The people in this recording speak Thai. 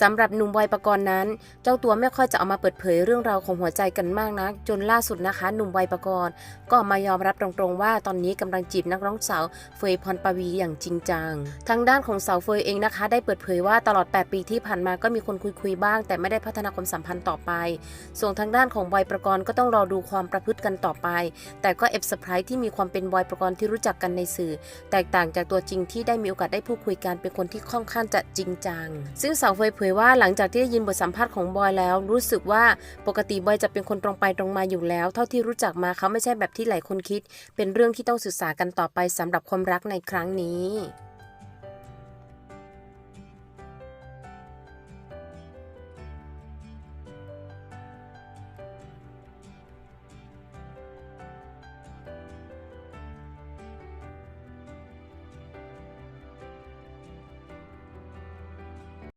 สำหรับหนุ่มบอยปกรณ์นั้น เจ้าตัวไม่ค่อยจะเอามาเปิดเผยเรื่องราวของหัวใจกันมากนัก จนล่าสุดนะคะ หนุ่มบอยปกรณ์ก็มายอมรับตรงๆว่าตอนนี้กำลังจีบนักร้องสาวเฟยพรปวีอย่างจริงจัง ทางด้านของสาวเฟยเองนะคะ ได้เปิดเผยว่าตลอด 8 ปีที่ผ่านมาก็มีคนคุยๆบ้าง แต่ไม่ได้พัฒนาความสัมพันธ์ต่อไป ส่วนทางด้านของบอยประกรณ์ก็ต้องรอดูความประพฤติกันต่อไป แต่ก็เอฟเซอร์ไพรส์ที่มีความเป็นบอยประกรณ์ที่รู้จักกันในสื่อ แตกต่างจากตัวจริงที่ได้มีโอกาสได้พูดคุยกันเป็นคนที่ค่อนข้างจะจริงจัง ซึ่งสาวเฟยเผยว่าหลังจากที่ได้ยินบทสัมภาษณ์ของบอยแล้ว รู้สึกว่าปกติบอยจะเป็นคนตรงไปตรงมาอยู่แล้ว เท่าที่รู้จักมาเขาไม่ใช่แบบที่หลายคนคิด เป็นเรื่องที่ต้องศึกษากันต่อไปสำหรับความรักในครั้งนี้